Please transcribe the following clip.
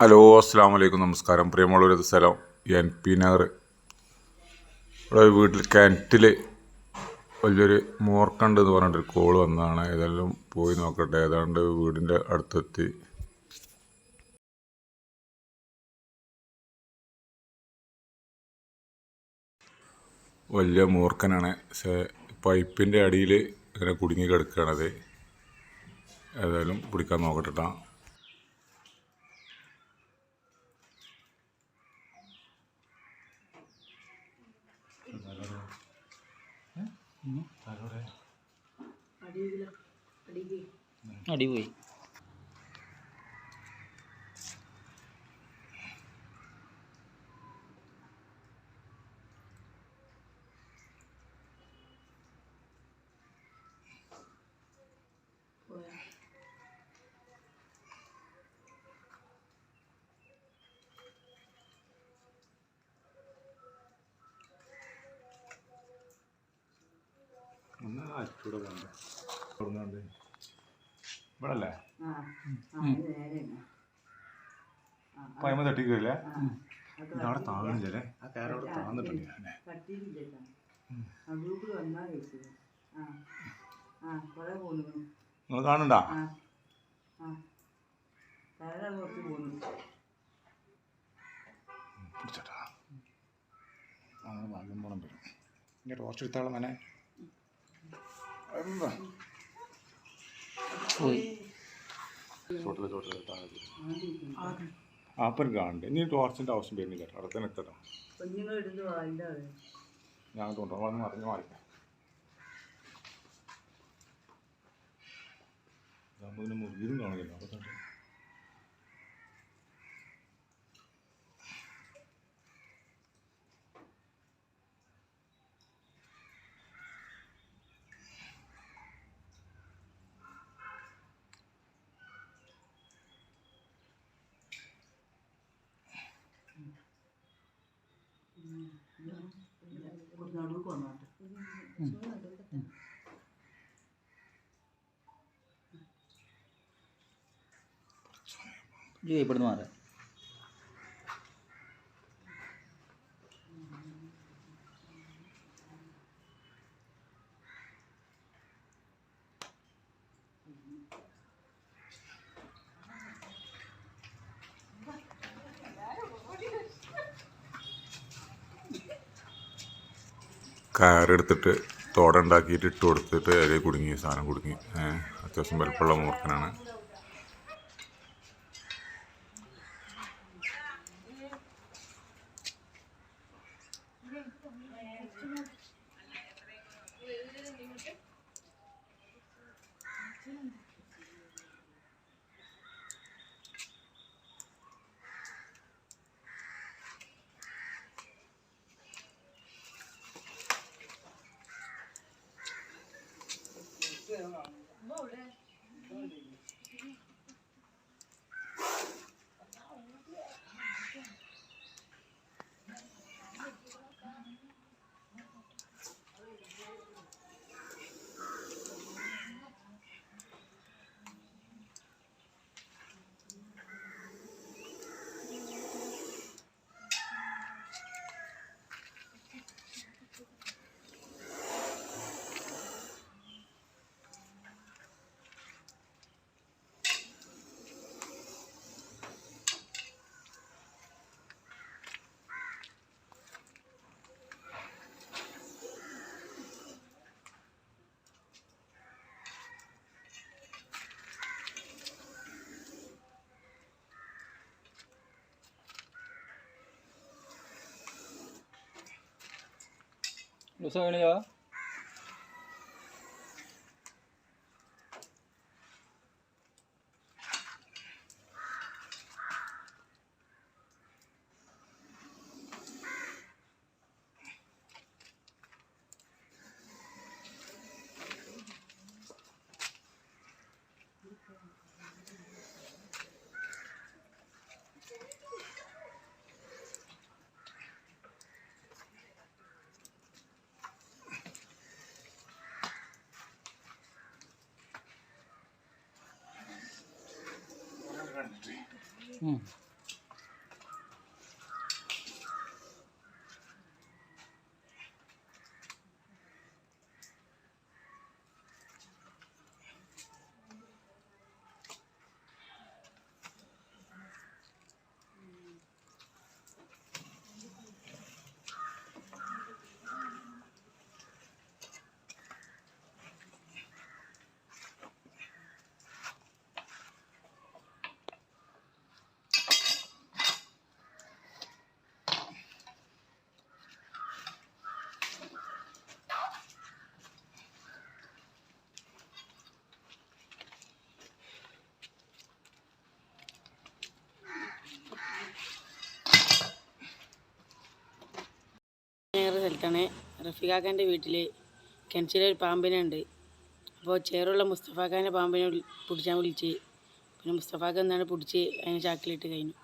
Hello അസ്സാം വലൈക്കും നമസ്കാരം പ്രിയമുള്ളൊരു സ്ഥലം എൻ പി നഗർ. ഇവിടെ വീട്ടിൽ കിണറ്റിൽ വലിയൊരു മോർക്കണ്ട് എന്ന് പറഞ്ഞിട്ടൊരു കോൾ വന്നതാണ്. ഏതെല്ലാം പോയി നോക്കട്ടെ. ഏതാണ്ട് വീടിന്റെ അടുത്തെത്തി. വലിയ മൂർക്കനാണ്. പൈപ്പിന്റെ അടിയിൽ ഇങ്ങനെ കുടുങ്ങി കിടക്കുകയാണത്. ഏതായാലും പിടിക്കാൻ നോക്കട്ടെ ട്ടാ. അടിപോയി ഇവിടെ അല്ലേ പൈമ തട്ടിക്കില്ല ഇതവിടെ താങ്ങുന്നില്ലേ ആ കയറവിടെ താന്നിട്ടുണ്ട് നിങ്ങൾ കാണണ്ട അങ്ങനെ ഭാഗ്യം പോണം വരും ഇങ്ങനെ ടോർച്ച് എടുത്താളും മനെ എന്താ അപ്പം കാണണ്ട ഇനി ടോർച്ചിന്റെ ആവശ്യം വരുന്നില്ല അവിടെ തന്നെ എത്തട്ടോ ഞാൻ തോന്നുന്നു വന്ന് മറിഞ്ഞ് മാറിക്കാം. ഇതിന് മുറിയിലും കാണില്ല അപ്പോൾ തന്നെ. ഇവിടുന്ന് മാറാം. കയറെടുത്തിട്ട് തോടുണ്ടാക്കിയിട്ട് ഇട്ട് കൊടുത്തിട്ട് അതിൽ കുടുങ്ങി സാധനം കുടുങ്ങി. അത്യാവശ്യം വലുപ്പമുള്ള മൂർഖനാണ്. नुसा गणया 嗯。സ്ഥലത്താണ് റഫീഖാക്കാന്റെ വീട്ടിൽ കിണറ്റിലൊരു പാമ്പിനുണ്ട് അപ്പോൾ ചേറുള്ള മുസ്തഫാഖാന്റെ പാമ്പിനെ പിടിച്ചാൽ വിളിച്ച്. പിന്നെ മുസ്തഫാഖ് എന്താണ് പിടിച്ച് അതിനെ ചാക്കിലിട്ട് കഴിഞ്ഞു.